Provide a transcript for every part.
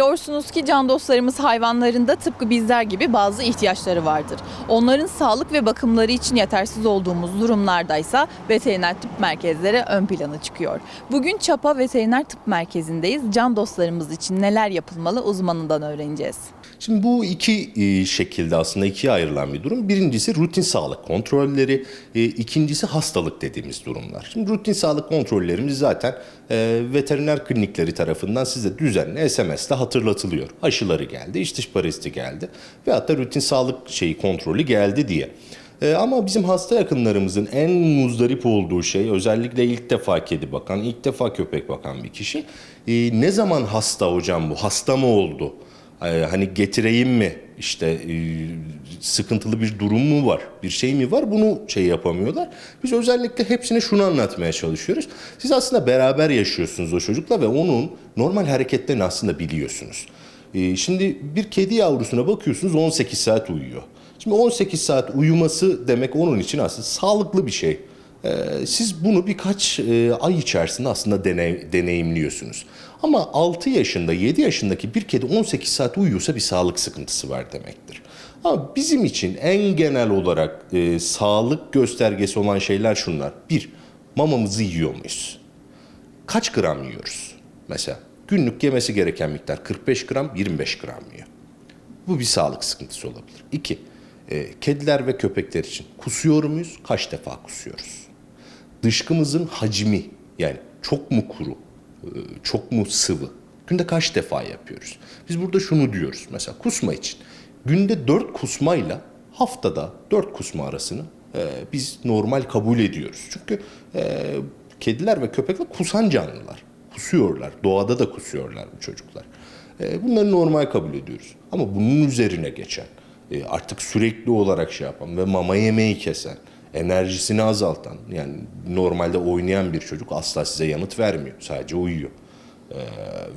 Biliyorsunuz ki can dostlarımız hayvanların da tıpkı bizler gibi bazı ihtiyaçları vardır. Onların sağlık ve bakımları için yetersiz olduğumuz durumlardaysa veteriner tıp merkezleri ön plana çıkıyor. Bugün Çapa Veteriner Tıp Merkezi'ndeyiz. Can dostlarımız için neler yapılmalı uzmanından öğreneceğiz. Şimdi bu iki e, şekilde aslında ikiye ayrılan bir durum. Birincisi rutin sağlık kontrolleri, e, ikincisi hastalık dediğimiz durumlar. Şimdi rutin sağlık kontrollerimiz zaten e, veteriner klinikleri tarafından size düzenli SMS'te hatırlatılıyor. Aşıları geldi, iç dış paraziti geldi ve hatta rutin sağlık şeyi kontrolü geldi diye. E, ama bizim hasta yakınlarımızın en muzdarip olduğu şey özellikle ilk defa kedi bakan, ilk defa köpek bakan bir kişi. e, ne zaman hasta hocam bu? Hasta mı oldu? Ee, hani getireyim mi işte e, sıkıntılı bir durum mu var bir şey mi var bunu şey yapamıyorlar. Biz özellikle hepsine şunu anlatmaya çalışıyoruz. Siz aslında beraber yaşıyorsunuz o çocukla ve onun normal hareketlerini aslında biliyorsunuz. Ee, Şimdi bir kedi yavrusuna bakıyorsunuz 18 saat uyuyor. Şimdi 18 saat uyuması demek onun için aslında sağlıklı bir şey. Ee, Siz bunu birkaç e, ay içerisinde aslında deney- deneyimliyorsunuz. Ama 6 yaşında, 7 yaşındaki bir kedi 18 saat uyuyorsa bir sağlık sıkıntısı var demektir. Ama bizim için en genel olarak e, sağlık göstergesi olan şeyler şunlar. Bir, mamamızı yiyor muyuz? Kaç gram yiyoruz? Mesela günlük yemesi gereken miktar 45 gram, 25 gram yiyor. Bu bir sağlık sıkıntısı olabilir. İki, e, kediler ve köpekler için kusuyor muyuz? Kaç defa kusuyoruz? Dışkımızın hacmi yani çok mu kuru, e, çok mu sıvı? Günde kaç defa yapıyoruz? Biz burada şunu diyoruz mesela kusma için. Günde 4 kusmayla haftada 4 kusma arasını e, biz normal kabul ediyoruz. Çünkü e, kediler ve köpekler kusan canlılar. Kusuyorlar. Doğada da kusuyorlar bu çocuklar. Bunları normal kabul ediyoruz. Ama bunun üzerine geçen, artık sürekli olarak şey yapan ve mama yemeği kesen, enerjisini azaltan, yani normalde oynayan bir çocuk asla size yanıt vermiyor. Sadece uyuyor. E,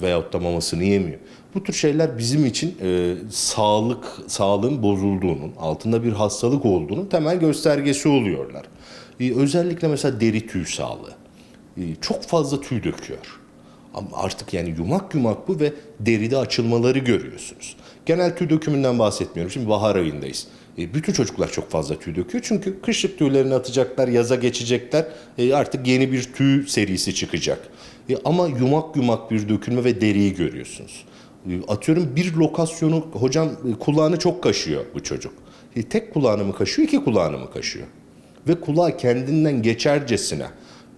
veyahut da mamasını yemiyor. Bu tür şeyler bizim için e, sağlık sağlığın bozulduğunun, altında bir hastalık olduğunun temel göstergesi oluyorlar. E, özellikle mesela deri tüy sağlığı. E, çok fazla tüy döküyor. Ama artık yani yumak yumak bu ve deride açılmaları görüyorsunuz. Genel tüy dökümünden bahsetmiyorum. Şimdi bahar ayındayız. E, bütün çocuklar çok fazla tüy döküyor. Çünkü kışlık tüylerini atacaklar, yaza geçecekler. E, artık yeni bir tüy serisi çıkacak. E, ama yumak yumak bir dökülme ve deriyi görüyorsunuz. E, atıyorum bir lokasyonu, hocam e, kulağını çok kaşıyor bu çocuk. E, tek kulağını mı kaşıyor, iki kulağını mı kaşıyor? Ve kulağı kendinden geçercesine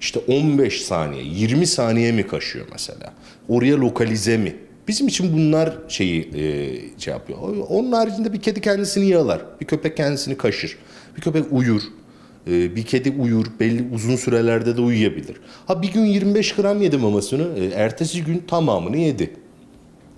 işte 15 saniye, 20 saniye mi kaşıyor mesela? Oraya lokalize mi? Bizim için bunlar şeyi e, şey yapıyor. Onun haricinde bir kedi kendisini yalar, bir köpek kendisini kaşır, bir köpek uyur, e, bir kedi uyur, belli uzun sürelerde de uyuyabilir. Ha bir gün 25 gram yedi mamasını, e, ertesi gün tamamını yedi.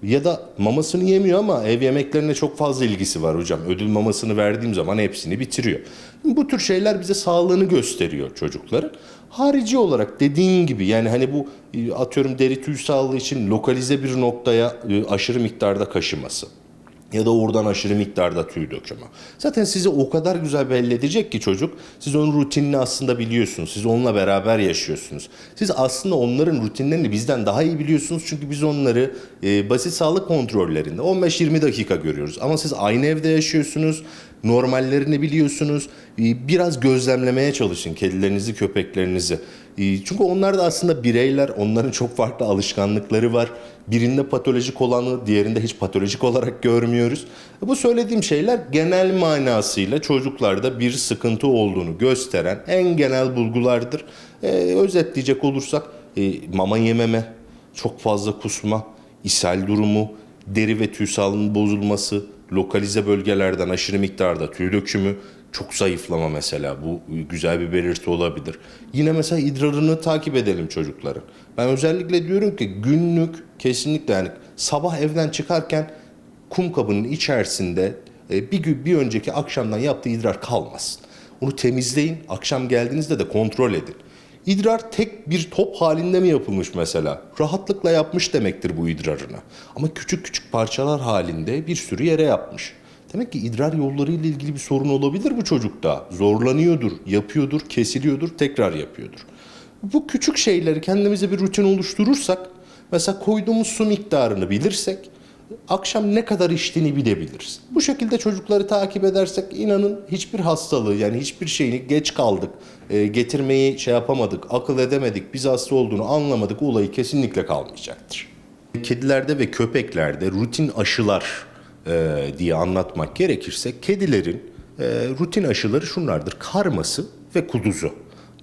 Ya da mamasını yemiyor ama ev yemeklerine çok fazla ilgisi var hocam. Ödül mamasını verdiğim zaman hepsini bitiriyor. Bu tür şeyler bize sağlığını gösteriyor çocukların. Harici olarak dediğim gibi yani hani bu e, atıyorum deri tüy sağlığı için lokalize bir noktaya e, aşırı miktarda kaşıması ya da oradan aşırı miktarda tüy dökümü. Zaten sizi o kadar güzel belli edecek ki çocuk. Siz onun rutinini aslında biliyorsunuz. Siz onunla beraber yaşıyorsunuz. Siz aslında onların rutinlerini bizden daha iyi biliyorsunuz. Çünkü biz onları e, basit sağlık kontrollerinde 15-20 dakika görüyoruz. Ama siz aynı evde yaşıyorsunuz. Normallerini biliyorsunuz. E, biraz gözlemlemeye çalışın kedilerinizi, köpeklerinizi. E, Çünkü onlar da aslında bireyler. Onların çok farklı alışkanlıkları var. Birinde patolojik olanı diğerinde hiç patolojik olarak görmüyoruz. Bu söylediğim şeyler genel manasıyla çocuklarda bir sıkıntı olduğunu gösteren en genel bulgulardır. Ee, özetleyecek olursak e, mama yememe, çok fazla kusma, ishal durumu, deri ve tüy sağlığının bozulması, lokalize bölgelerden aşırı miktarda tüy dökümü, çok zayıflama mesela bu güzel bir belirti olabilir. Yine mesela idrarını takip edelim çocukların. Ben özellikle diyorum ki günlük kesinlikle yani sabah evden çıkarken kum kabının içerisinde e, bir gün bir önceki akşamdan yaptığı idrar kalmasın. Onu temizleyin. Akşam geldiğinizde de kontrol edin. İdrar tek bir top halinde mi yapılmış mesela? Rahatlıkla yapmış demektir bu idrarını. Ama küçük küçük parçalar halinde bir sürü yere yapmış. Demek ki idrar yolları ile ilgili bir sorun olabilir bu çocukta. Zorlanıyordur, yapıyordur, kesiliyordur, tekrar yapıyordur. Bu küçük şeyleri kendimize bir rutin oluşturursak, mesela koyduğumuz su miktarını bilirsek, akşam ne kadar içtiğini bilebiliriz. Bu şekilde çocukları takip edersek inanın hiçbir hastalığı yani hiçbir şeyini geç kaldık, e, getirmeyi şey yapamadık, akıl edemedik, biz hasta olduğunu anlamadık olayı kesinlikle kalmayacaktır. Kedilerde ve köpeklerde rutin aşılar e, diye anlatmak gerekirse kedilerin e, rutin aşıları şunlardır. Karması ve kuduzu.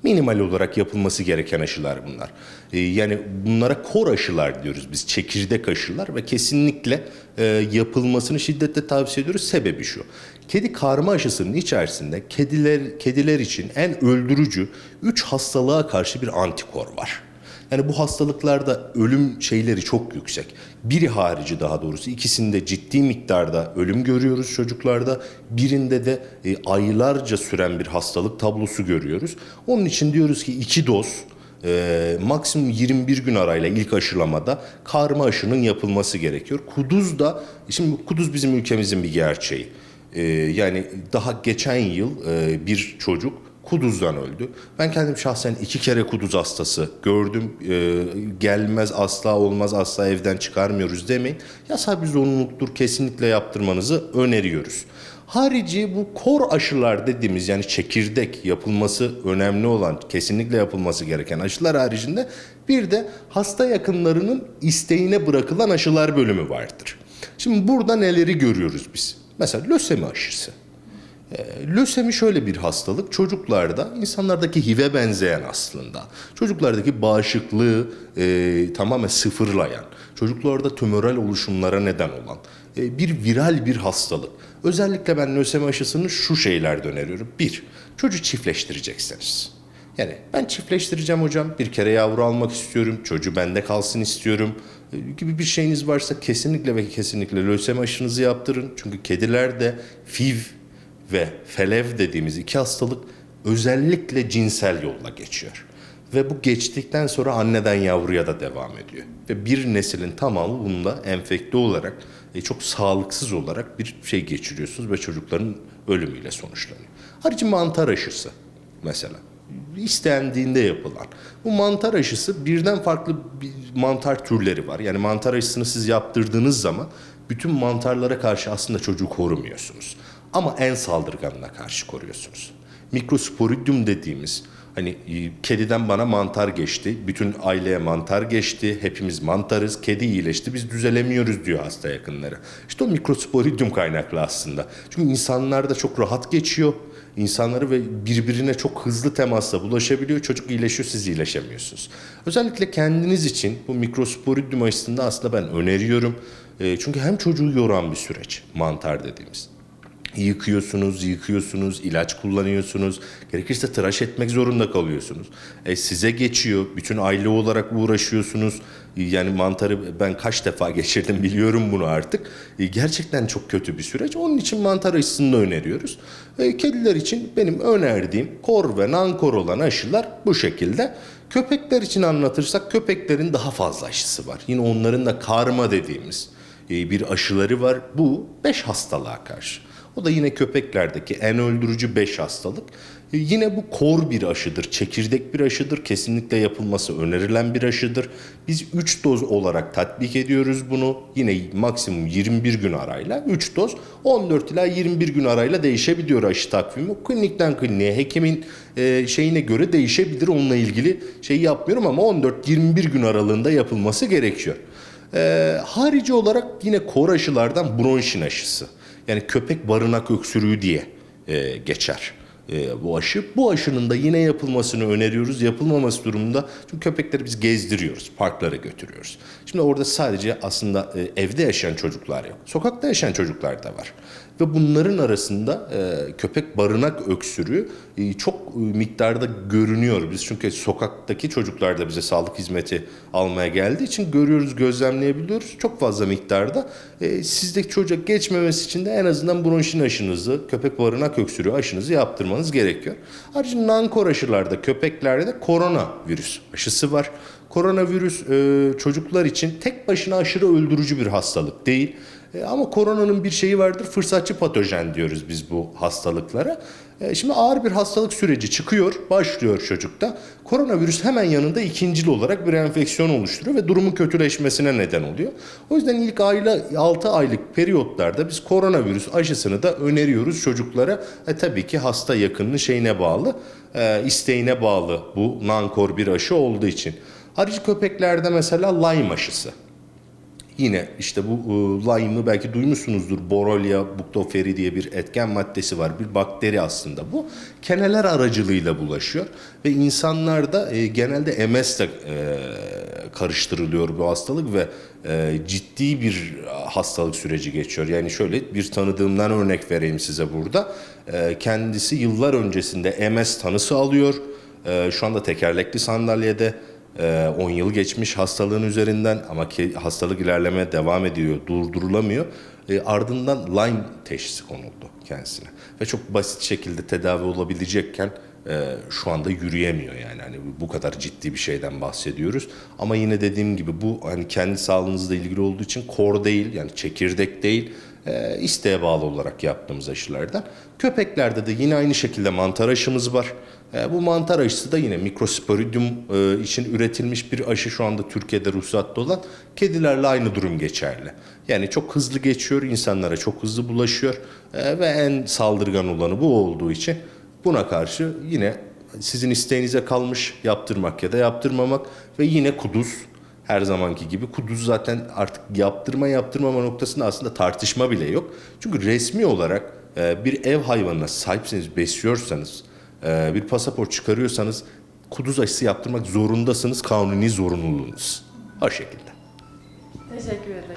Minimal olarak yapılması gereken aşılar bunlar. E, yani bunlara kor aşılar diyoruz biz. Çekirdek aşılar ve kesinlikle e, yapılmasını şiddetle tavsiye ediyoruz. Sebebi şu. Kedi karma aşısının içerisinde kediler kediler için en öldürücü 3 hastalığa karşı bir antikor var. Yani bu hastalıklarda ölüm şeyleri çok yüksek. Biri harici daha doğrusu ikisinde ciddi miktarda ölüm görüyoruz çocuklarda. Birinde de e, aylarca süren bir hastalık tablosu görüyoruz. Onun için diyoruz ki iki doz e, maksimum 21 gün arayla ilk aşılamada karma aşının yapılması gerekiyor. Kuduz da şimdi kuduz bizim ülkemizin bir gerçeği. E, yani daha geçen yıl e, bir çocuk kuduzdan öldü. Ben kendim şahsen iki kere kuduz hastası gördüm. Ee, gelmez asla olmaz asla evden çıkarmıyoruz demeyin. Yasal bir zorunluluktur kesinlikle yaptırmanızı öneriyoruz. Harici bu kor aşılar dediğimiz yani çekirdek yapılması önemli olan kesinlikle yapılması gereken aşılar haricinde bir de hasta yakınlarının isteğine bırakılan aşılar bölümü vardır. Şimdi burada neleri görüyoruz biz? Mesela lösemi aşısı. E, Lösemi şöyle bir hastalık. Çocuklarda insanlardaki HIV'e benzeyen aslında. Çocuklardaki bağışıklığı e, tamamen sıfırlayan, çocuklarda tümöral oluşumlara neden olan bir viral bir hastalık. Özellikle ben lösemi aşısını şu şeylerde öneriyorum. Bir, çocuğu çiftleştireceksiniz. Yani ben çiftleştireceğim hocam. Bir kere yavru almak istiyorum. Çocuğu bende kalsın istiyorum. e, gibi bir şeyiniz varsa kesinlikle ve kesinlikle lösemi aşınızı yaptırın. Çünkü kedilerde FIV ve felev dediğimiz iki hastalık özellikle cinsel yolla geçiyor. Ve bu geçtikten sonra anneden yavruya da devam ediyor. Ve bir neslin tamamı bununla enfekte olarak, e, çok sağlıksız olarak bir şey geçiriyorsunuz ve çocukların ölümüyle sonuçlanıyor. Harici mantar aşısı mesela istendiğinde yapılan. Bu mantar aşısı birden farklı bir mantar türleri var. Yani mantar aşısını siz yaptırdığınız zaman bütün mantarlara karşı aslında çocuğu korumuyorsunuz. Ama en saldırganına karşı koruyorsunuz. Mikrosporidium dediğimiz hani e, kediden bana mantar geçti, bütün aileye mantar geçti, hepimiz mantarız, kedi iyileşti, biz düzelemiyoruz diyor hasta yakınları. İşte o mikrosporidium kaynaklı aslında. Çünkü insanlarda çok rahat geçiyor. İnsanları ve birbirine çok hızlı temasla bulaşabiliyor. Çocuk iyileşiyor, siz iyileşemiyorsunuz. Özellikle kendiniz için bu mikrosporidium aşısında aslında ben öneriyorum. E, çünkü hem çocuğu yoran bir süreç mantar dediğimiz. Yıkıyorsunuz, yıkıyorsunuz, ilaç kullanıyorsunuz. Gerekirse tıraş etmek zorunda kalıyorsunuz. E, size geçiyor, bütün aile olarak uğraşıyorsunuz. E, Yani mantarı ben kaç defa geçirdim biliyorum bunu artık. E, gerçekten çok kötü bir süreç. Onun için mantar aşısını da öneriyoruz. E, kediler için benim önerdiğim kor ve nankor olan aşılar bu şekilde. Köpekler için anlatırsak köpeklerin daha fazla aşısı var. Yine onların da karma dediğimiz e, bir aşıları var. Bu 5 hastalığa karşı. O da yine köpeklerdeki en öldürücü 5 hastalık. E, Yine bu kor bir aşıdır, çekirdek bir aşıdır. Kesinlikle yapılması önerilen bir aşıdır. Biz 3 doz olarak tatbik ediyoruz bunu. Yine maksimum 21 gün arayla 3 doz 14 ila 21 gün arayla değişebiliyor aşı takvimi. Klinikten kliniğe hekimin e, şeyine göre değişebilir. Onunla ilgili şey yapmıyorum ama 14-21 gün aralığında yapılması gerekiyor. E, harici olarak yine kor aşılardan bronşin aşısı. Yani köpek barınak öksürüğü diye e, geçer e, bu aşı. Bu aşının da yine yapılmasını öneriyoruz. Yapılmaması durumunda çünkü köpekleri biz gezdiriyoruz, parklara götürüyoruz. Şimdi orada sadece aslında e, evde yaşayan çocuklar yok. Sokakta yaşayan çocuklar da var. Ve bunların arasında e, köpek barınak öksürüğü e, çok e, miktarda görünüyor. Biz çünkü sokaktaki çocuklar da bize sağlık hizmeti almaya geldiği için görüyoruz, gözlemleyebiliyoruz. Çok fazla miktarda. E, sizdeki çocuk geçmemesi için de en azından bronşin aşınızı, köpek barınak öksürüğü aşınızı yaptırmanız gerekiyor. Ayrıca nankor aşılarda, köpeklerde de korona virüs aşısı var. Koronavirüs e, çocuklar için tek başına aşırı öldürücü bir hastalık değil. E, ama koronanın bir şeyi vardır, fırsatçı patojen diyoruz biz bu hastalıklara. E, şimdi ağır bir hastalık süreci çıkıyor, başlıyor çocukta. Koronavirüs hemen yanında ikincil olarak bir enfeksiyon oluşturuyor ve durumun kötüleşmesine neden oluyor. O yüzden ilk ayla 6 aylık periyotlarda biz koronavirüs aşısını da öneriyoruz çocuklara. E, tabii ki hasta yakınının şeyine bağlı, e, isteğine bağlı bu nankor bir aşı olduğu için. Harici köpeklerde mesela Lyme aşısı. Yine işte bu e, Lyme'ı belki duymuşsunuzdur. Borrelia buctoferi diye bir etken maddesi var. Bir bakteri aslında bu. Keneler aracılığıyla bulaşıyor. Ve insanlarda e, genelde MS de e, karıştırılıyor bu hastalık ve e, ciddi bir hastalık süreci geçiyor. Yani şöyle bir tanıdığımdan örnek vereyim size burada. E, kendisi yıllar öncesinde MS tanısı alıyor. E, şu anda tekerlekli sandalyede. Ee, 10 yıl geçmiş hastalığın üzerinden ama ki hastalık ilerlemeye devam ediyor, durdurulamıyor. Ee, ardından Lyme teşhisi konuldu kendisine. Ve çok basit şekilde tedavi olabilecekken e, şu anda yürüyemiyor yani. Hani bu kadar ciddi bir şeyden bahsediyoruz. Ama yine dediğim gibi bu hani kendi sağlığınızla ilgili olduğu için kor değil yani çekirdek değil e, isteğe bağlı olarak yaptığımız aşılardan. Köpeklerde de yine aynı şekilde mantar aşımız var. E, bu mantar aşısı da yine mikrosporidium e, için üretilmiş bir aşı şu anda Türkiye'de ruhsatlı olan. Kedilerle aynı durum geçerli. Yani çok hızlı geçiyor, insanlara çok hızlı bulaşıyor e, ve en saldırgan olanı bu olduğu için buna karşı yine sizin isteğinize kalmış yaptırmak ya da yaptırmamak ve yine kuduz her zamanki gibi kuduz zaten artık yaptırma yaptırmama noktasında aslında tartışma bile yok. Çünkü resmi olarak e, bir ev hayvanına sahipseniz, besliyorsanız, e, bir pasaport çıkarıyorsanız kuduz aşısı yaptırmak zorundasınız. Kanuni zorunluluğunuz. O şekilde. Teşekkür ederiz.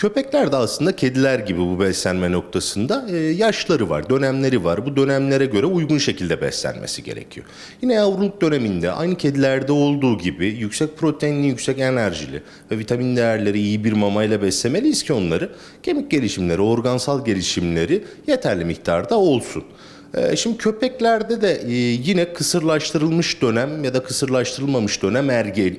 Köpekler de aslında kediler gibi bu beslenme noktasında e, yaşları var, dönemleri var. Bu dönemlere göre uygun şekilde beslenmesi gerekiyor. Yine yavruluk döneminde aynı kedilerde olduğu gibi yüksek proteinli, yüksek enerjili ve vitamin değerleri iyi bir mamayla beslemeliyiz ki onları kemik gelişimleri, organsal gelişimleri yeterli miktarda olsun. Ee, Şimdi köpeklerde de e, yine kısırlaştırılmış dönem ya da kısırlaştırılmamış dönem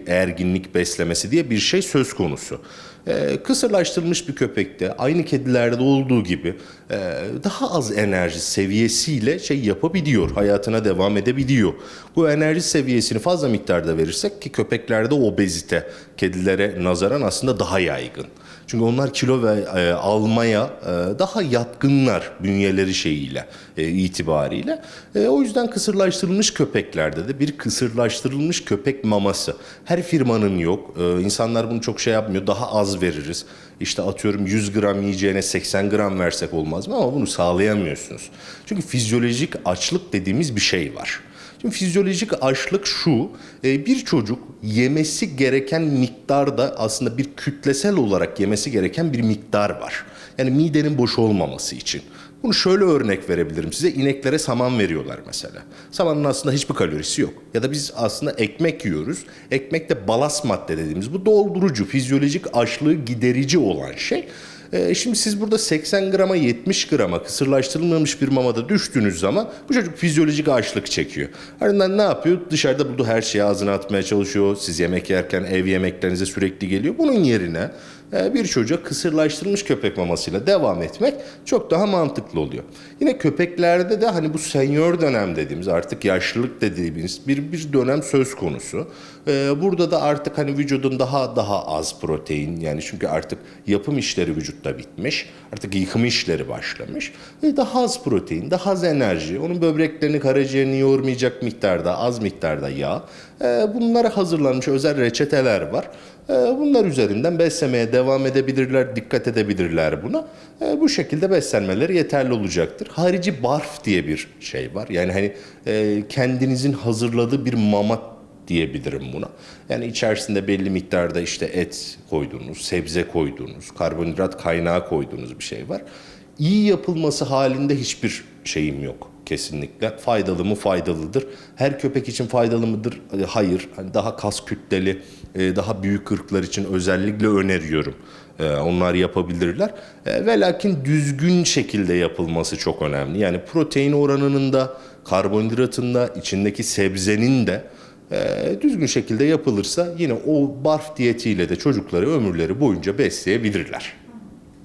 erginlik beslemesi diye bir şey söz konusu. Ee, Kısırlaştırılmış bir köpekte aynı kedilerde olduğu gibi e, daha az enerji seviyesiyle şey yapabiliyor, hayatına devam edebiliyor. Bu enerji seviyesini fazla miktarda verirsek ki köpeklerde obezite kedilere nazaran aslında daha yaygın. Çünkü onlar kilo ve e, almaya e, daha yatkınlar bünyeleri şeyiyle e, itibariyle. E, o yüzden kısırlaştırılmış köpeklerde de bir kısırlaştırılmış köpek maması. Her firmanın yok. E, insanlar bunu çok şey yapmıyor. Daha az veririz. İşte atıyorum 100 gram yiyeceğine 80 gram versek olmaz mı? Ama bunu sağlayamıyorsunuz. Çünkü fizyolojik açlık dediğimiz bir şey var. Şimdi fizyolojik açlık şu, e, bir çocuk yemesi gereken miktarda aslında bir kütlesel olarak yemesi gereken bir miktar var. Yani midenin boş olmaması için. Bunu şöyle örnek verebilirim size. İneklere saman veriyorlar mesela. Samanın aslında hiçbir kalorisi yok. Ya da biz aslında ekmek yiyoruz. Ekmekte balas madde dediğimiz bu doldurucu, fizyolojik açlığı giderici olan şey. Ee, şimdi siz burada 80 grama 70 grama kısırlaştırılmamış bir mamada düştüğünüz zaman bu çocuk fizyolojik açlık çekiyor. Ardından ne yapıyor? Dışarıda bulduğu her şeyi ağzına atmaya çalışıyor. Siz yemek yerken ev yemeklerinize sürekli geliyor. Bunun yerine e, bir çocuğa kısırlaştırılmış köpek mamasıyla devam etmek çok daha mantıklı oluyor. Yine köpeklerde de hani bu senior dönem dediğimiz artık yaşlılık dediğimiz bir bir dönem söz konusu. Ee, Burada da artık hani vücudun daha daha az protein yani çünkü artık yapım işleri vücutta bitmiş. Artık yıkım işleri başlamış. Ve daha az protein, daha az enerji, onun böbreklerini, karaciğerini yormayacak miktarda, az miktarda yağ. Ee, Bunlara hazırlanmış özel reçeteler var. Ee, Bunlar üzerinden beslemeye devam edebilirler, dikkat edebilirler buna. Ee, Bu şekilde beslenmeleri yeterli olacaktır. Harici barf diye bir şey var. Yani hani e, kendinizin hazırladığı bir mama diyebilirim buna. Yani içerisinde belli miktarda işte et koyduğunuz, sebze koyduğunuz, karbonhidrat kaynağı koyduğunuz bir şey var. İyi yapılması halinde hiçbir şeyim yok kesinlikle. Faydalı mı? Faydalıdır. Her köpek için faydalı mıdır? E, Hayır. Hani daha kas kütleli, e, daha büyük ırklar için özellikle öneriyorum. E, Onlar yapabilirler. E, Ve lakin düzgün şekilde yapılması çok önemli. Yani protein oranının da, karbonhidratın da, içindeki sebzenin de düzgün şekilde yapılırsa yine o barf diyetiyle de çocukları ömürleri boyunca besleyebilirler.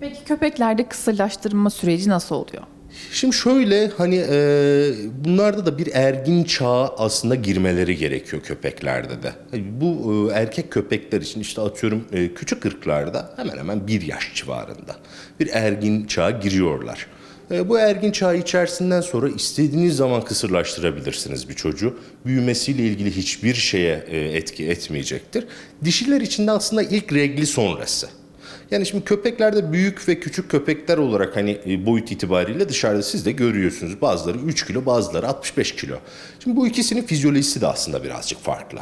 Peki köpeklerde kısırlaştırma süreci nasıl oluyor? Şimdi şöyle hani e, bunlarda da bir ergin çağa aslında girmeleri gerekiyor köpeklerde de. Hani Bu e, erkek köpekler için işte atıyorum e, küçük ırklarda hemen hemen bir yaş civarında bir ergin çağa giriyorlar. E, bu ergin çağı içerisinden sonra istediğiniz zaman kısırlaştırabilirsiniz bir çocuğu. Büyümesiyle ilgili hiçbir şeye e, etki etmeyecektir. Dişiler için de aslında ilk regli sonrası. Yani şimdi köpeklerde büyük ve küçük köpekler olarak hani e, boyut itibariyle dışarıda siz de görüyorsunuz. Bazıları 3 kilo, bazıları 65 kilo. Şimdi bu ikisinin fizyolojisi de aslında birazcık farklı.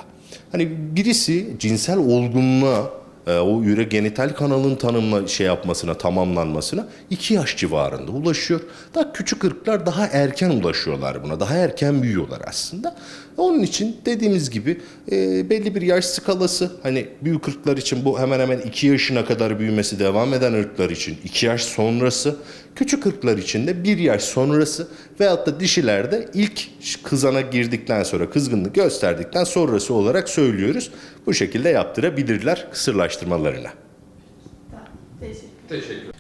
Hani birisi cinsel olgunluğa e, o üre genital kanalın tanımla şey yapmasına, tamamlanmasına 2 yaş civarında ulaşıyor. Daha küçük ırklar daha erken ulaşıyorlar buna. Daha erken büyüyorlar aslında. Onun için dediğimiz gibi e, belli bir yaş skalası hani büyük ırklar için bu hemen hemen 2 yaşına kadar büyümesi devam eden ırklar için 2 yaş sonrası, küçük ırklar için de 1 yaş sonrası veyahut da dişilerde ilk kızana girdikten sonra kızgınlık gösterdikten sonrası olarak söylüyoruz. Bu şekilde yaptırabilirler kısırlaştırmalarına.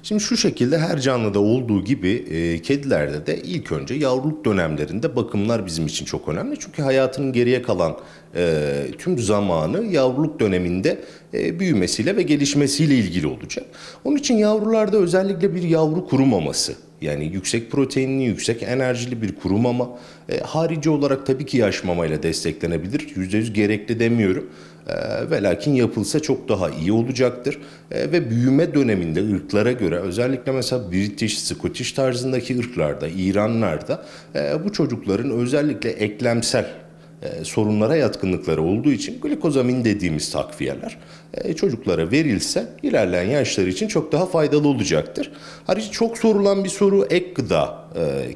Şimdi şu şekilde her canlıda olduğu gibi e, kedilerde de ilk önce yavruluk dönemlerinde bakımlar bizim için çok önemli. Çünkü hayatının geriye kalan e, tüm zamanı yavruluk döneminde e, büyümesiyle ve gelişmesiyle ilgili olacak. Onun için yavrularda özellikle bir yavru kuru maması yani yüksek proteinli, yüksek enerjili bir kuru mama. E, harici olarak tabii ki yaş mamayla desteklenebilir. %100 gerekli demiyorum. E, ve lakin yapılsa çok daha iyi olacaktır. E, ve büyüme döneminde ırklara göre özellikle mesela British, Scottish tarzındaki ırklarda, İranlarda e, bu çocukların özellikle eklemsel e, sorunlara yatkınlıkları olduğu için glikozamin dediğimiz takviyeler e, çocuklara verilse ilerleyen yaşları için çok daha faydalı olacaktır. Ayrıca çok sorulan bir soru ek gıda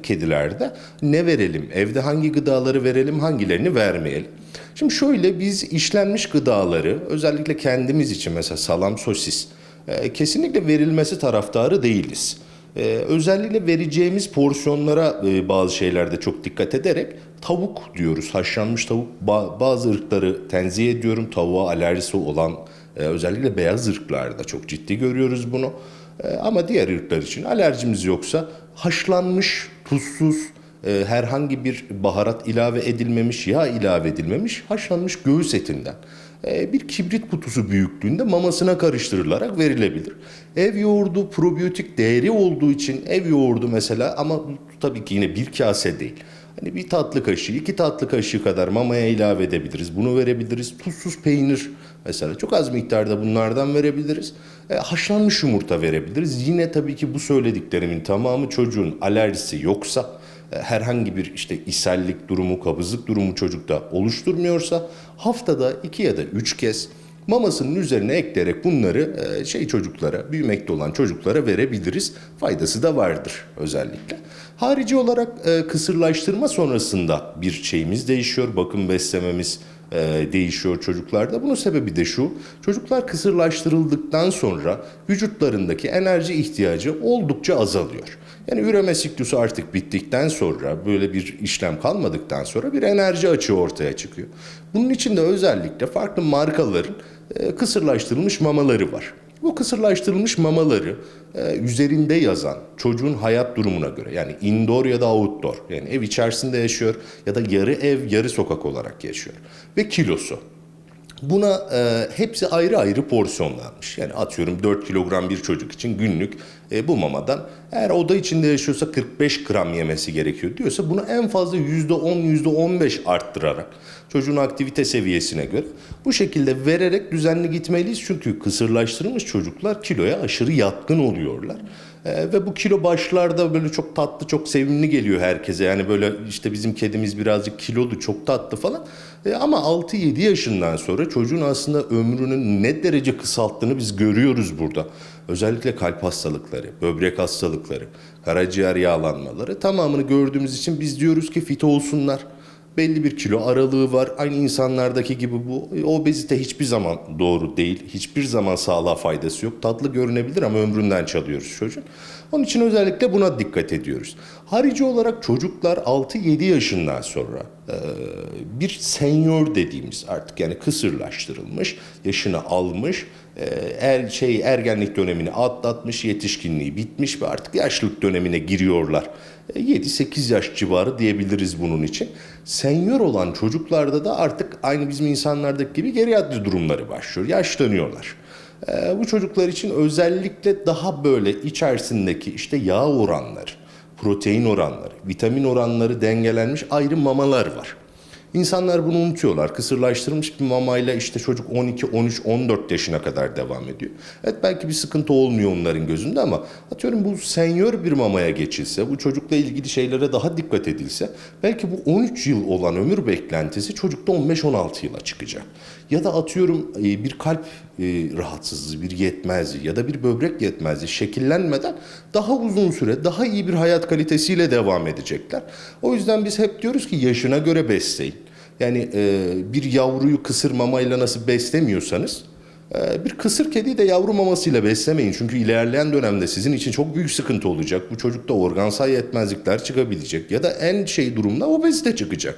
kedilerde. Ne verelim? Evde hangi gıdaları verelim, hangilerini vermeyelim? Şimdi şöyle biz işlenmiş gıdaları özellikle kendimiz için mesela salam, sosis e, kesinlikle verilmesi taraftarı değiliz. Ee, özellikle vereceğimiz porsiyonlara e, bazı şeylerde çok dikkat ederek tavuk diyoruz. Haşlanmış tavuk Ba- bazı ırkları tenzih ediyorum. Tavuğa alerjisi olan e, özellikle beyaz ırklarda çok ciddi görüyoruz bunu. E, ama diğer ırklar için alerjimiz yoksa haşlanmış, tuzsuz, e, herhangi bir baharat ilave edilmemiş, yağ ilave edilmemiş haşlanmış göğüs etinden e, bir kibrit kutusu büyüklüğünde mamasına karıştırılarak verilebilir. Ev yoğurdu probiyotik değeri olduğu için ev yoğurdu mesela ama tabii ki yine bir kase değil. Hani bir tatlı kaşığı, iki tatlı kaşığı kadar mamaya ilave edebiliriz. Bunu verebiliriz. Tuzsuz peynir mesela çok az miktarda bunlardan verebiliriz. E, haşlanmış yumurta verebiliriz. Yine tabii ki bu söylediklerimin tamamı çocuğun alerjisi yoksa herhangi bir işte ishallik durumu, kabızlık durumu çocukta oluşturmuyorsa haftada iki ya da üç kez mamasının üzerine ekleyerek bunları e, şey çocuklara, büyümekte olan çocuklara verebiliriz. Faydası da vardır özellikle. Harici olarak e, kısırlaştırma sonrasında bir şeyimiz değişiyor. Bakım beslememiz e, değişiyor çocuklarda. Bunun sebebi de şu. Çocuklar kısırlaştırıldıktan sonra vücutlarındaki enerji ihtiyacı oldukça azalıyor. Yani üreme siklusu artık bittikten sonra böyle bir işlem kalmadıktan sonra bir enerji açığı ortaya çıkıyor. Bunun için de özellikle farklı markaların e, kısırlaştırılmış mamaları var. Bu kısırlaştırılmış mamaları e, üzerinde yazan çocuğun hayat durumuna göre yani indoor ya da outdoor yani ev içerisinde yaşıyor ya da yarı ev yarı sokak olarak yaşıyor ve kilosu. Buna e, hepsi ayrı ayrı porsiyonlanmış. Yani atıyorum 4 kilogram bir çocuk için günlük e, bu mamadan eğer oda içinde yaşıyorsa 45 gram yemesi gerekiyor diyorsa bunu en fazla %10 %15 arttırarak çocuğun aktivite seviyesine göre bu şekilde vererek düzenli gitmeliyiz. Çünkü kısırlaştırılmış çocuklar kiloya aşırı yatkın oluyorlar. E, ve bu kilo başlarda böyle çok tatlı, çok sevimli geliyor herkese. Yani böyle işte bizim kedimiz birazcık kilolu, çok tatlı falan. E, ama 6-7 yaşından sonra çocuğun aslında ömrünün ne derece kısalttığını biz görüyoruz burada. Özellikle kalp hastalıkları, böbrek hastalıkları, karaciğer yağlanmaları tamamını gördüğümüz için biz diyoruz ki fit olsunlar belli bir kilo aralığı var. Aynı insanlardaki gibi bu obezite hiçbir zaman doğru değil. Hiçbir zaman sağlığa faydası yok. Tatlı görünebilir ama ömründen çalıyoruz çocuğun. Onun için özellikle buna dikkat ediyoruz. Harici olarak çocuklar 6-7 yaşından sonra e, bir senior dediğimiz artık yani kısırlaştırılmış, yaşını almış e, er, şey ergenlik dönemini atlatmış, yetişkinliği bitmiş ve artık yaşlılık dönemine giriyorlar. E, 7-8 yaş civarı diyebiliriz bunun için. Senyor olan çocuklarda da artık aynı bizim insanlardaki gibi geriatri durumları başlıyor. Yaşlanıyorlar. E, bu çocuklar için özellikle daha böyle içerisindeki işte yağ oranları, protein oranları, vitamin oranları dengelenmiş ayrı mamalar var. İnsanlar bunu unutuyorlar. Kısırlaştırılmış bir mamayla işte çocuk 12, 13, 14 yaşına kadar devam ediyor. Evet belki bir sıkıntı olmuyor onların gözünde ama atıyorum bu senyör bir mamaya geçilse, bu çocukla ilgili şeylere daha dikkat edilse belki bu 13 yıl olan ömür beklentisi çocukta 15-16 yıla çıkacak. Ya da atıyorum e, bir kalp e, rahatsızlığı, bir yetmezliği ya da bir böbrek yetmezliği şekillenmeden daha uzun süre, daha iyi bir hayat kalitesiyle devam edecekler. O yüzden biz hep diyoruz ki yaşına göre besleyin. Yani e, bir yavruyu kısır mamayla nasıl beslemiyorsanız e, bir kısır kediyi de yavru mamasıyla beslemeyin. Çünkü ilerleyen dönemde sizin için çok büyük sıkıntı olacak. Bu çocukta organsal yetmezlikler çıkabilecek ya da en şey durumda obezite çıkacak.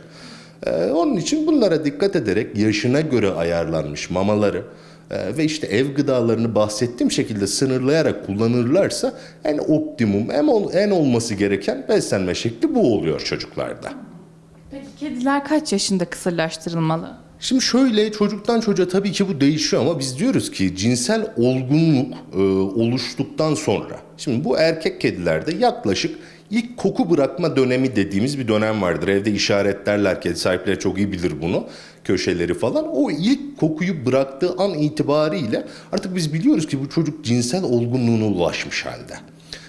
Ee, onun için bunlara dikkat ederek yaşına göre ayarlanmış mamaları e, ve işte ev gıdalarını bahsettiğim şekilde sınırlayarak kullanırlarsa en optimum, en, ol- en olması gereken beslenme şekli bu oluyor çocuklarda. Peki kediler kaç yaşında kısırlaştırılmalı? Şimdi şöyle çocuktan çocuğa tabii ki bu değişiyor ama biz diyoruz ki cinsel olgunluk e, oluştuktan sonra şimdi bu erkek kedilerde yaklaşık ilk koku bırakma dönemi dediğimiz bir dönem vardır. Evde işaretlerler kedi sahipleri çok iyi bilir bunu köşeleri falan. O ilk kokuyu bıraktığı an itibariyle artık biz biliyoruz ki bu çocuk cinsel olgunluğuna ulaşmış halde.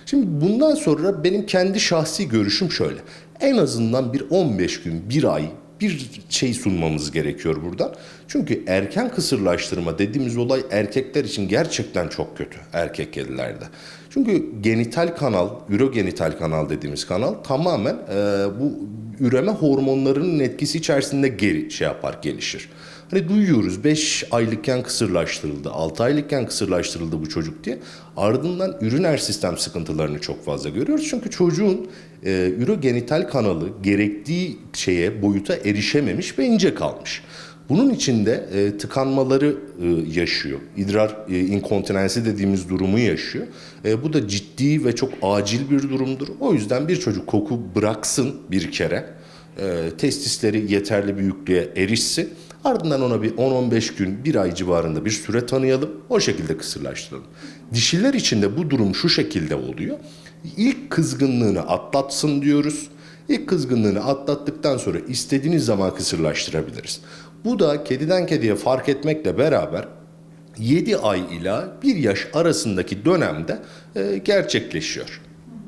Şimdi bundan sonra benim kendi şahsi görüşüm şöyle. En azından bir 15 gün, bir ay bir şey sunmamız gerekiyor buradan. Çünkü erken kısırlaştırma dediğimiz olay erkekler için gerçekten çok kötü erkek kedilerde. Çünkü genital kanal, ürogenital kanal dediğimiz kanal tamamen e, bu üreme hormonlarının etkisi içerisinde geri şey yapar, gelişir. Hani duyuyoruz 5 aylıkken kısırlaştırıldı, 6 aylıkken kısırlaştırıldı bu çocuk diye. Ardından üriner sistem sıkıntılarını çok fazla görüyoruz. Çünkü çocuğun e, ürogenital kanalı gerektiği şeye, boyuta erişememiş ve ince kalmış. Bunun içinde e, tıkanmaları e, yaşıyor. İdrar e, inkontinensi dediğimiz durumu yaşıyor. E, bu da ciddi ve çok acil bir durumdur. O yüzden bir çocuk koku bıraksın bir kere. E, testisleri yeterli büyüklüğe erişsin. Ardından ona bir 10-15 gün, bir ay civarında bir süre tanıyalım. O şekilde kısırlaştıralım. Dişiler için de bu durum şu şekilde oluyor. İlk kızgınlığını atlatsın diyoruz. İlk kızgınlığını atlattıktan sonra istediğiniz zaman kısırlaştırabiliriz. Bu da kediden kediye fark etmekle beraber 7 ay ila 1 yaş arasındaki dönemde e, gerçekleşiyor.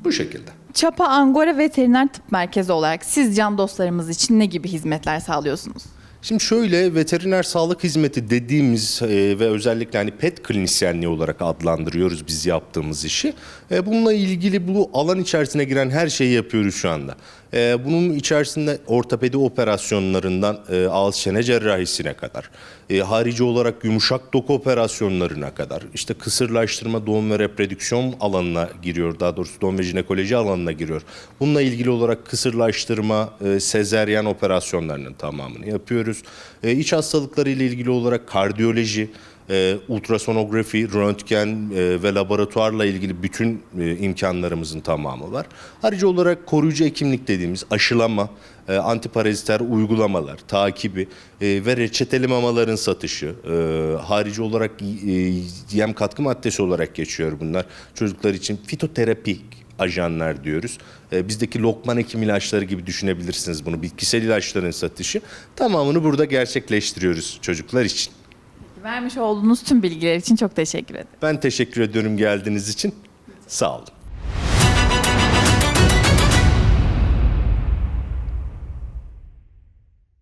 Bu şekilde. Çapa Angora Veteriner Tıp Merkezi olarak siz can dostlarımız için ne gibi hizmetler sağlıyorsunuz? Şimdi şöyle veteriner sağlık hizmeti dediğimiz e, ve özellikle hani pet klinisyenliği olarak adlandırıyoruz biz yaptığımız işi. E, bununla ilgili bu alan içerisine giren her şeyi yapıyoruz şu anda. E, bunun içerisinde ortopedi operasyonlarından e, ağız çene cerrahisine kadar, e, harici olarak yumuşak doku operasyonlarına kadar, işte kısırlaştırma, doğum ve reprodüksiyon alanına giriyor, daha doğrusu doğum ve jinekoloji alanına giriyor. Bununla ilgili olarak kısırlaştırma, e, sezeryen operasyonlarının tamamını yapıyoruz. E, iç hastalıkları ile ilgili olarak kardiyoloji, e, ultrasonografi, röntgen e, ve laboratuvarla ilgili bütün e, imkanlarımızın tamamı var. Harici olarak koruyucu hekimlik dediğimiz aşılama, e, antiparaziter uygulamalar, takibi e, ve reçeteli mamaların satışı, e, harici olarak e, yem katkı maddesi olarak geçiyor bunlar. Çocuklar için fitoterapi ajanlar diyoruz. E, bizdeki lokman hekim ilaçları gibi düşünebilirsiniz bunu. Bitkisel ilaçların satışı tamamını burada gerçekleştiriyoruz çocuklar için. Vermiş olduğunuz tüm bilgiler için çok teşekkür ederim. Ben teşekkür ediyorum geldiğiniz için. Sağ olun.